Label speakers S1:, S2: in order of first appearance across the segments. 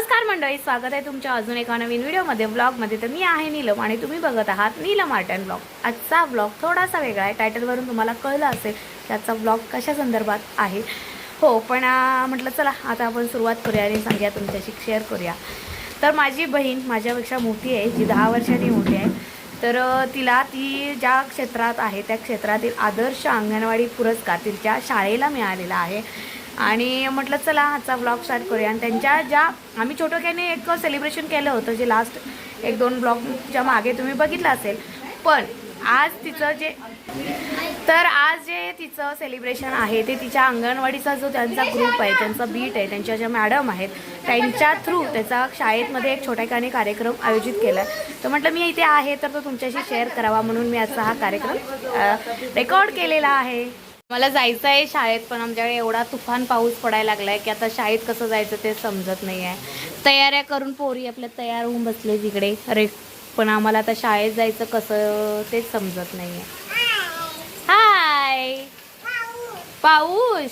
S1: नमस्कार मंडळी स्वागत आहे तुमच्या अजून एका नवीन व्हिडिओमध्ये. ब्लॉगमध्ये तर मी आहे नीलम आणि तुम्ही बघत आहात नीलम आर्ट अँड ब्लॉग आजचा ब्लॉग थोडासा वेगळा आहे. टायटलवरून तुम्हाला कळलं असेल की आजचा ब्लॉग कशा संदर्भात आहे. हो पण म्हटलं चला आता आपण सुरुवात करूया आणि सांगूया तुमच्याशी शेअर करूया. तर माझी बहीण माझ्यापेक्षा मोठी आहे जी दहा वर्षांनी मोठी आहे. तर तिला ती ज्या क्षेत्रात आहे त्या क्षेत्रातील आदर्श अंगणवाडी पुरस्कार तिच्या शाळेला मिळालेला आहे. आणि म्हटलं चला आजचा ब्लॉग स्टार्ट करूया. आणि त्यांच्या ज्या आम्ही छोटोक्याने एक सेलिब्रेशन केलं होतं जे लास्ट एक दोन ब्लॉगच्या मागे तुम्ही बघितलं असेल. पण आज तिचं जे तर आज जे तिचं सेलिब्रेशन आहे ते तिच्या अंगणवाडीचा जो त्यांचा ग्रुप आहे त्यांचा बीट आहे त्यांच्या ज्या मॅडम आहेत त्यांच्या थ्रू त्याचा शाळेमध्ये एक छोट्याखानी कार्यक्रम आयोजित केला आहे तर म्हटलं मी इथे आहे तर तो तुमच्याशी शेअर करावा म्हणून मी आजचा हा कार्यक्रम रेकॉर्ड केलेला आहे. मला जायचं आहे शाळेत पण आमच्याकडे एवढा तुफान पाऊस पडायला लागलाय की आता शाळेत कसं जायचं ते समजत नाही आहे तयाऱ्या करून पोरी आपल्या तयार होऊन बसले तिकडे. अरे पण आम्हाला आता शाळेत जायचं कसं ते समजत नाही आहे हाय पाऊस!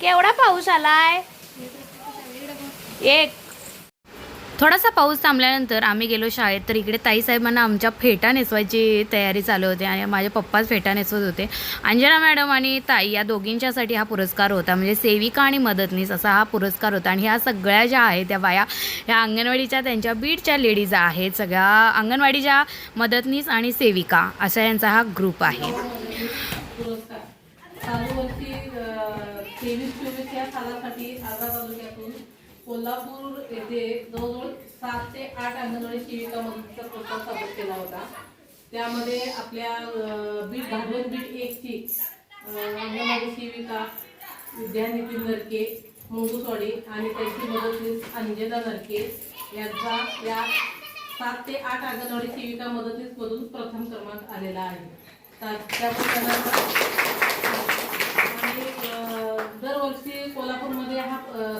S1: केवढा पाऊस आलाय? एक थोडासा पाऊस थांबल्यानंतर आम्ही गेलो शाळेत. तर इकडे ताईसाहेबांना आमच्या फेटा नेसवायची तयारी चालू होती आणि माझे पप्पाच फेटा नेसवत होते. अंजना मॅडम आणि ताई या दोघींच्यासाठी हा पुरस्कार होता. म्हणजे सेविका आणि मदतनीस असा हा पुरस्कार होता. आणि ह्या सगळ्या ज्या आहेत त्या बाया ह्या अंगणवाडीच्या त्यांच्या बीटच्या लेडीज आहेत. सगळ्या अंगणवाडीच्या मदतनीस आणि सेविका असा यांचा हा ग्रुप आहे.
S2: पुरस्कार. चालू वर्षी तेवीस चोवीस या सालासाठी आग्रा तालुक्यात कोल्हापूर येथे जवळजवळ सात ते आठ अंगणवाडी सेविका मदतीचा प्रस्ताव सादर केला होता. त्यामध्ये आपल्या बीट भागवत बीट एकची अं, अंगणवाडी सेविका विद्यानितीन नरके मुंगूसवाडी आणि त्यांची मदतनीस अंजना नरके यांचा या सात ते आठ अंगणवाडी सेविका मदतीसमधून प्रथम क्रमांक आलेला आहे. त्या- त्यामुळे त्यांना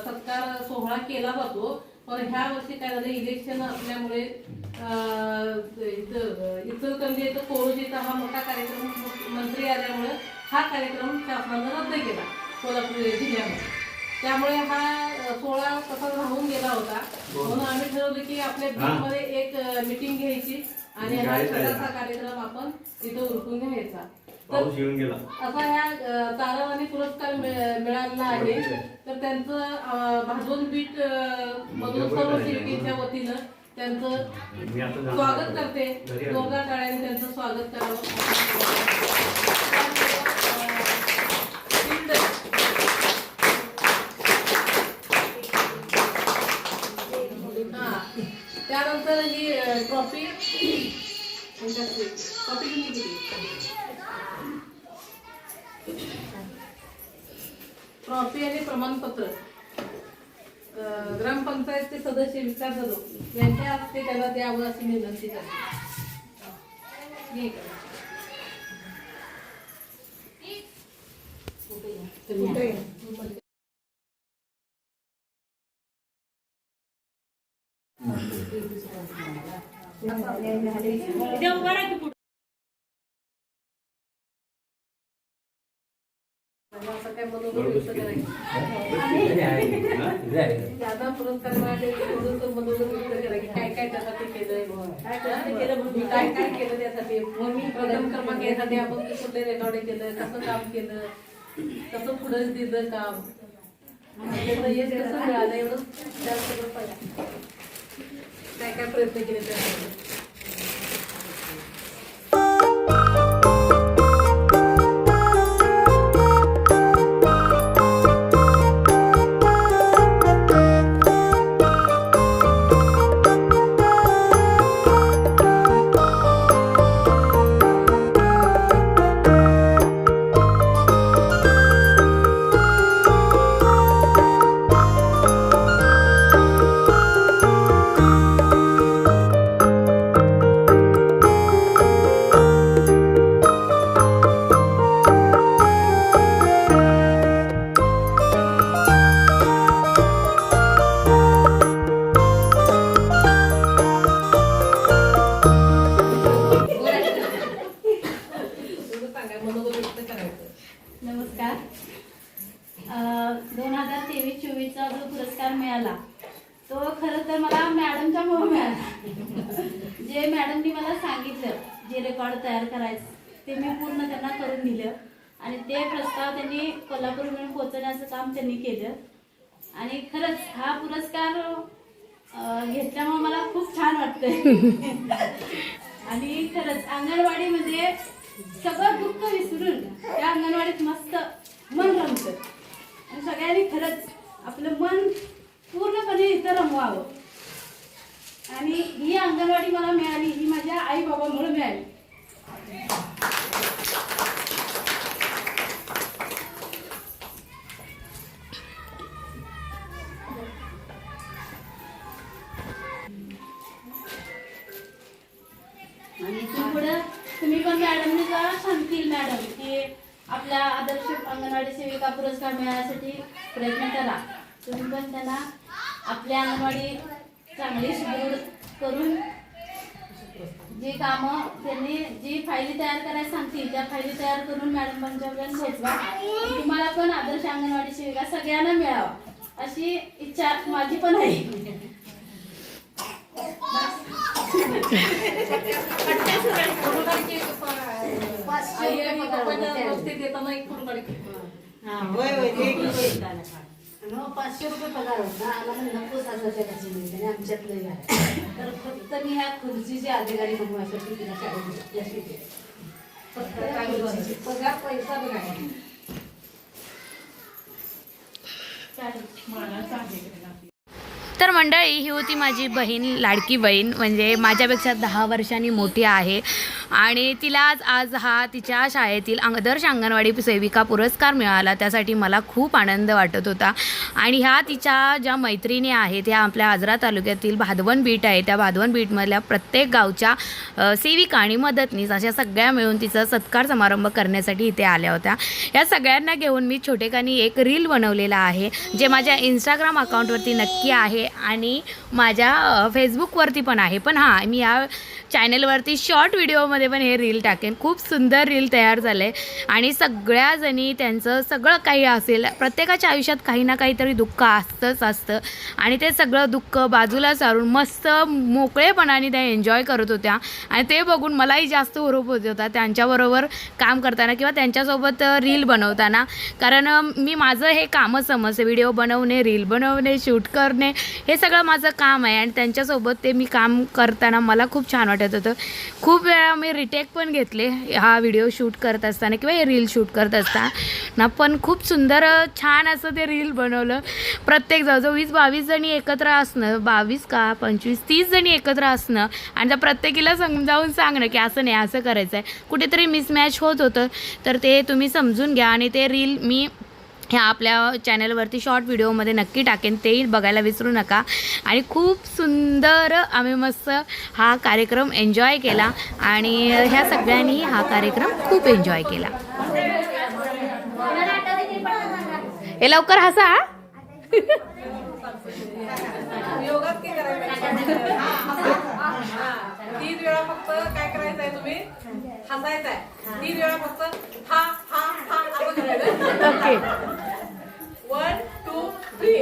S2: सत्कार सोहळा केला जातो पण ह्या वर्षी काय झालं इलेक्शन असल्यामुळे इथं इचलकरंजी इथं कोरोजीचा हा मोठा कार्यक्रम मंत्री आल्यामुळे हा कार्यक्रम शासनानं रद्द केला कोल्हापूर जिल्ह्यामध्ये. त्यामुळे हा सोहळा तसा राहून गेला होता. म्हणून आम्ही ठरवलं की आपल्या बीडमध्ये एक मिटिंग घ्यायची आणि हा छोटासा कार्यक्रम आपण इथं उरकून घ्यायचा.
S3: पाऊस येऊन गेला.
S2: असा ह्या अ, तारावाणी पुरस्कार मिळ- मिळालेला आहे. तर त्यांचं अ, भाजवून बीट अ, मधून सर्व वतीनं त्यांचं स्वागत करते. जोरदार टाळ्याने त्यांचं स्वागत करावं. त्यानंतर ही ट्रॉफी. ट्रॉफी. ट्रॉफी आणि प्रमाणपत्र. ग्रामपंचायतचे सदस्य विकास जाधव यांच्या हस्ते त्याला द्यावं अशी विनंती करते. कुठे दादा पुरस्कार मिळाले व्यक्त करा की काय काय त्यासाठी केलंय? काय काय केलं म्हणून. काय काय केलं त्यासाठी? मग मी प्रथम क्रमांक यासाठी आपण कुठले रेकॉर्ड केलं? कसं काम केलं? कसं पुढे दिलं काम? यश कसं मिळालं? एवढं पाहिजे काय काय प्रयत्न केले त्यासाठी
S3: पुरस्कार घेतल्यामुळे मला खूप छान वाटतंय. आणि खरंच अंगणवाडी म्हणजे सगळं दुःख विसरून त्या अंगणवाडीत मस्त मन रमतं. आणि सगळ्यांनी खरंच आपलं मन पूर्णपणे इथं रमवावं. आणि ही अंगणवाडी मला मिळाली ही माझ्या आई बाबामुळे मिळाली. मॅडम की आपल्या आदर्श अंगणवाडी सेविका पुरस्कार मिळवण्यासाठी प्रयत्न करा. तुम्ही पण त्यांना आपल्या अंगणवाडी चांगली सुदृढ करून जी कामं त्यांनी जी फायली तयार करायला सांगतील त्या फायली तयार करून मॅडम पंच्यापर्यंत पोहोचवा तुम्हाला पण आदर्श अंगणवाडी सेविका सगळ्यांना मिळावा अशी इच्छा माझी पण आहे
S2: आई आणि पप्पाच्या बाबतीत येताना एक फोटो काढ.
S4: मग पाचशे रुपये पगार होता. आम्हाला नको सासरच्या कशी मिळते आणि आमच्यातलं हे आहे. तर फक्त मी ह्या खुर्चीचे अधिकारी बनवायसाठी तिला शाळेत. फक्त. पगार पैसा बी नाही
S1: तर मंडळी ही होती माझी बहीण लाडकी बहीण. म्हणजे माझ्यापेक्षा दहा वर्षांनी मोठी आहे. आणि तिलाच आज हा तिच्या शाळेतील आदर्श अंगणवाडी सेविका पुरस्कार मिळाला. त्यासाठी मला खूप आनंद वाटत होता. आणि ह्या तिच्या ज्या मैत्रिणी आहेत ह्या आपल्या आजरा तालुक्यातील भादवन बीट आहे. त्या भादवन बीटमधल्या प्रत्येक गावच्या सेविका आणि मदतनीस अशा सगळ्या मिळून तिचा सत्कार समारंभ करण्यासाठी इथे आल्या होत्या. या सगळ्यांना घेऊन मी छोटेखानी एक रील बनवलेला आहे जे माझ्या इंस्टाग्राम अकाउंटवरती नक्की आहे. आणि माझ्या फेसबुकवरती पण आहे. पण हां मी या चॅनलवरती शॉर्ट व्हिडिओमध्ये पण हे रील टाकेन. खूप सुंदर रील तयार झालं. आहे आणि सगळ्याजणी त्यांचं सगळं काही असेल प्रत्येकाच्या आयुष्यात काही ना काहीतरी दुःख असतंच असतं. आणि ते सगळं दुःख बाजूला सारून मस्त मोकळेपणाने त्या एन्जॉय करत होत्या. आणि ते बघून मलाही जास्त हुरूप होत होता त्यांच्याबरोबर काम करताना किंवा त्यांच्यासोबत रील बनवताना. कारण मी माझं हे कामच समजते. व्हिडिओ बनवणे रील बनवणे शूट करणे हे सगळं माझं काम आहे. आणि त्यांच्यासोबत ते मी काम करताना मला खूप छान वाटतं होतं. खूप वेळा मी रिटेक पण घेतले हा व्हिडिओ शूट करत असताना किंवा हे रील शूट करत असताना. पण खूप सुंदर छान असं ते रील बनवलं. प्रत्येक जवळजवळ वीस बावीस जणी एकत्र असणं बावीस का पंचवीस तीस जणी एकत्र असणं आणि त्या प्रत्येकीला समजावून सांगणं की असं नाही असं करायचं आहे कुठेतरी मिसमॅच होत होतं. तर ते तुम्ही समजून घ्या आणि ते रील मी ह्या आपल्या चॅनलवरती शॉर्ट व्हिडिओमध्ये नक्की टाकेन. तेही बघायला विसरू नका. आणि खूप सुंदर आम्ही मस्त हा कार्यक्रम एन्जॉय केला. आणि ह्या सगळ्यांनी हा कार्यक्रम खूप एन्जॉय केला. हे लवकर हसा हा.
S2: तीन वेळा फक्त काय करायचंय तुम्ही? हसायचंय. तीन वेळा फक्त हा हा हा
S1: ओके.
S2: One two three.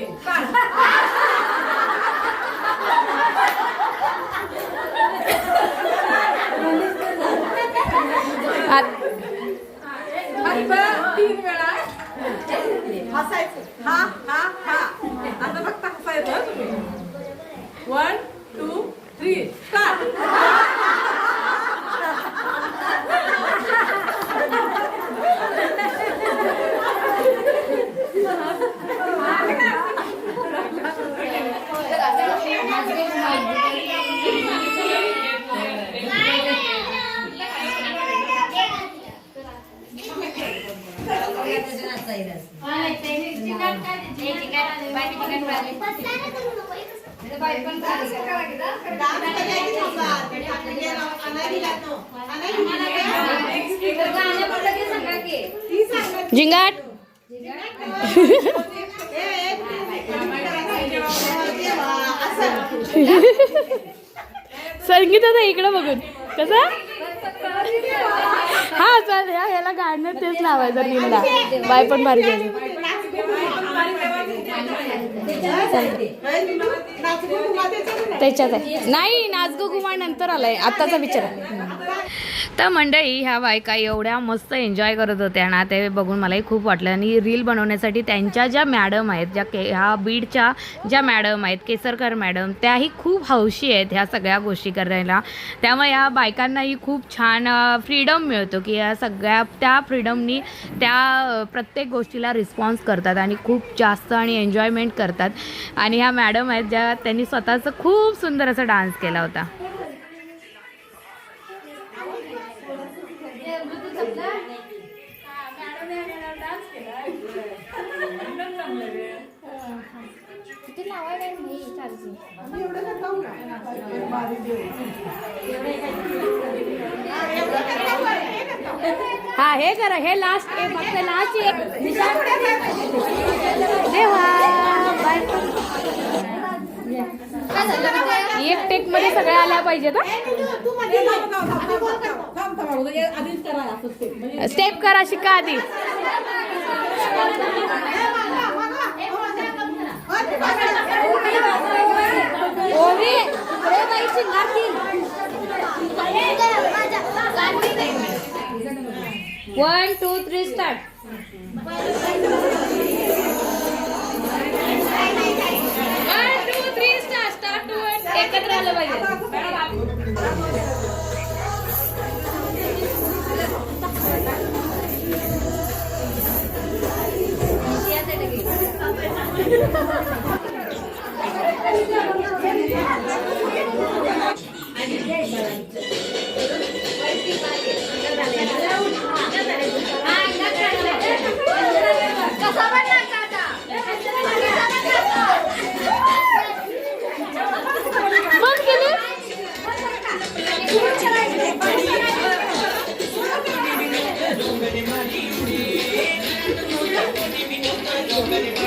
S2: तीन वेळा हसायचं. हा हा हा. आता फक्त हसायचं. One two three. Start
S1: Zingaat संगीताचा इकडं बघून. कसं? हा चल ह्या ह्याला गाणं तेच लावायचं तिला बाय पण भारी गेली. त्याच्यात आहे. नाही नाचगो कुमार नंतर आलाय. आत्ताचा विचार तर मंडळी ह्या बायका एवढ्या मस्त एन्जॉय करत होत्या ना ते बघून मलाही खूप वाटलं. आणि रील बनवण्यासाठी त्यांच्या ज्या मॅडम आहेत ज्या के ह्या बीडच्या ज्या मॅडम आहेत केसरकर मॅडम त्याही खूप हौशी आहेत ह्या सगळ्या गोष्टी करायला. त्यामुळे ह्या बायकांनाही खूप छान फ्रीडम मिळतो की या सगळ्या त्या फ्रीडमनी त्या प्रत्येक गोष्टीला रिस्पॉन्स करतात आणि खूप जास्त आणि एन्जॉयमेंट करतात. आणि ह्या मॅडम आहेत ज्या त्यांनी स्वतःचं खूप सुंदर असा डान्स केला होता. हा, हे करा, हे लास्ट हे फक्त लास्ट एक टेक मध्ये सगळ्या आल्या पाहिजेत स्टेप करा, शिका आधी. Two three start one two three start एकत्र आलं पाहिजे. बंद Thank you.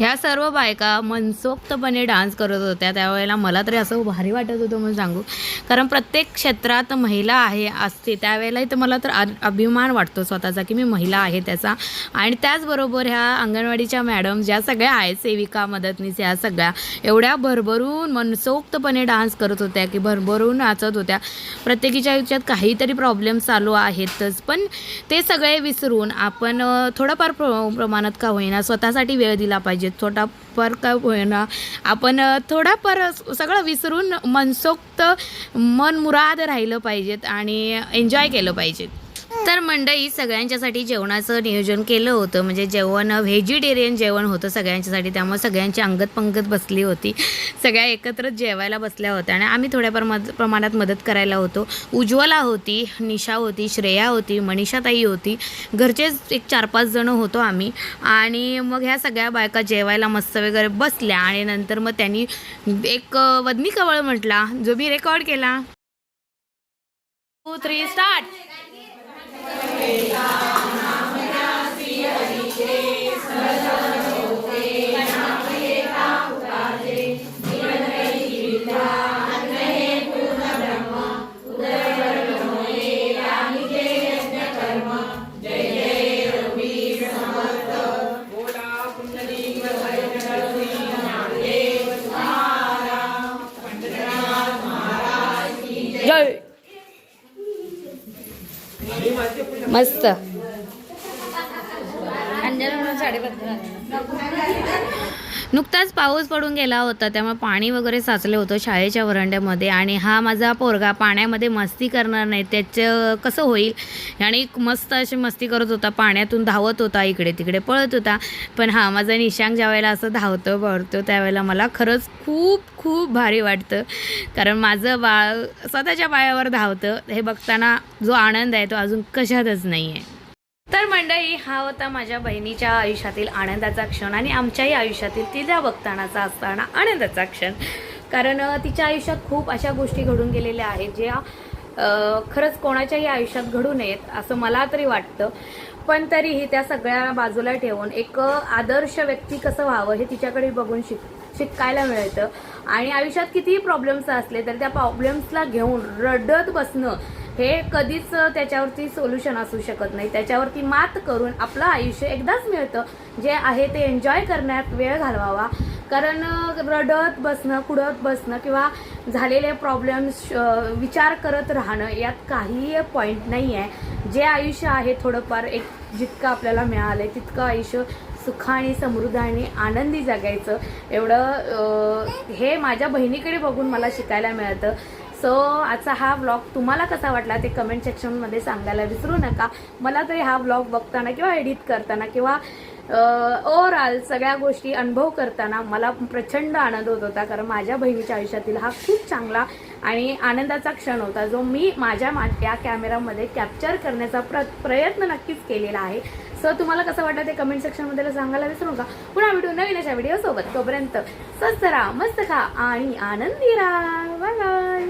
S1: ह्या सर्व बायका मनसोक्तपणे डान्स करत होत्या. त्यावेळेला मला तरी असं भारी वाटत होतं म्हणून सांगू. कारण प्रत्येक क्षेत्रात महिला आहे असते. त्यावेळेलाही तर मला तर आ- अभिमान वाटतो स्वतःचा की मी महिला आहे त्याचा. आणि त्याचबरोबर ह्या अंगणवाडीच्या मॅडम ज्या सगळ्या आहेत सेविका मदतनीस ह्या सगळ्या एवढ्या भरभरून मनसोक्तपणे डान्स करत होत्या की भरभरून नाचत होत्या. प्रत्येकीच्या आयुष्यात काहीतरी प्रॉब्लेम चालू आहेतच पण ते सगळे विसरून आपण थोडंफार प्र प्रमाणात का होईना स्वतःसाठी वेळ दिला पाहिजे. थोडाफार का होईना. आपण थोडा थोडाफार सगळं विसरून मनसोक्त मनमुराद राहिलं पाहिजेत आणि एन्जॉय केलं पाहिजेत. तर मंडई सगळ्यांच्यासाठी जेवणाचं नियोजन केलं होतं. म्हणजे जेवण व्हेजिटेरियन जेवण होतं सगळ्यांच्यासाठी. त्यामुळे सगळ्यांची अंगत पंगत बसली होती. सगळ्या एकत्रच जेवायला बसल्या होत्या. आणि आम्ही थोड्याफार मद प्रमाणात मदत करायला होतो. उज्ज्वला होती निशा होती श्रेया होती मनीषाताई होती. घरचेच एक चार पाच जणं होतो आम्ही. आणि मग ह्या सगळ्या बायका जेवायला मस्त वगैरे बसल्या. आणि नंतर मग त्यांनी एक वदनी कवळ म्हटला. जो मी रेकॉर्ड केला. टू थ्री स्टार्ट जय मस्त. नुकताच पाऊस पडून गेला होता त्यामुळे पाणी वगैरे साचलं होतं शाळेच्या वरांड्यामध्ये आणि हा माझा पोरगा पाण्यामध्ये मस्ती करणार नाही त्याचं कसं होईल? आणि मस्त अशी मस्ती करत होता पाण्यातून धावत होता इकडे तिकडे पळत होता. पण हा माझा निशांक ज्या वेळेला असं धावतो पळतो त्यावेळेला मला खरंच खूप खूप भारी वाटतं. कारण माझं बाळ स्वतःच्या पायावर धावतं हे बघताना जो आनंद आहे तो अजून कशातच नाही आहे तर मंडळी हा होता माझ्या बहिणीच्या आयुष्यातील आनंदाचा क्षण आणि आमच्याही आयुष्यातील तिला बघतानाचा असताना आनंदाचा क्षण. कारण तिच्या आयुष्यात खूप अशा गोष्टी घडून गेलेल्या आहेत ज्या खरंच कोणाच्याही आयुष्यात घडू नयेत असं मला तरी वाटतं. पण तरीही त्या सगळ्या बाजूला ठेवून एक आदर्श व्यक्ती कसं व्हावं हे तिच्याकडे बघून शिक शिकायला मिळतं. आणि आयुष्यात कितीही प्रॉब्लेम्स असले तर त्या प्रॉब्लेम्सला घेऊन रडत बसणं हे कधीच त्याच्यावरती सोल्युशन असू शकत नाही. त्याच्यावरती मात करून आपलं आयुष्य एकदाच मिळतं. जे आहे ते एन्जॉय करण्यात वेळ घालवावा. कारण रडत बसणं कुडत बसणं किंवा झालेले प्रॉब्लेम्स विचार करत राहणं यात काहीही पॉईंट नाही आहे जे आयुष्य आहे थोडंफार एक जितकं आपल्याला मिळालं आहे तितकं आयुष्य सुखाने समृद्ध आणि आनंदी जगायचं. एवढं हे माझ्या बहिणीकडे बघून मला शिकायला मिळतं. सो आजचा हा ब्लॉग तुम्हाला कसा वाटला ते कमेंट सेक्शनमध्ये सांगायला विसरू नका. मला तरी हा ब्लॉग बघताना किंवा एडिट करताना किंवा ओव्हरऑल सगळ्या गोष्टी अनुभव करताना मला प्रचंड आनंद होत होता. कारण माझ्या बहिणीच्या आयुष्यातील हा खूप चांगला आणि आनंदाचा क्षण होता जो मी माझ्या मा या कॅमेरामध्ये कॅप्चर करण्याचा प्र प्रयत्न नक्कीच केलेला आहे. सो तुम्हाला कसं वाटलं ते कमेंट सेक्शनमध्ये सांगायला विसरू नका. पुन्हा व्हिडिओ नवीन अशा व्हिडिओ सोबत. तोपर्यंत स्वस्त राहा मस्त खा आणि आनंदी राहा. Bye bye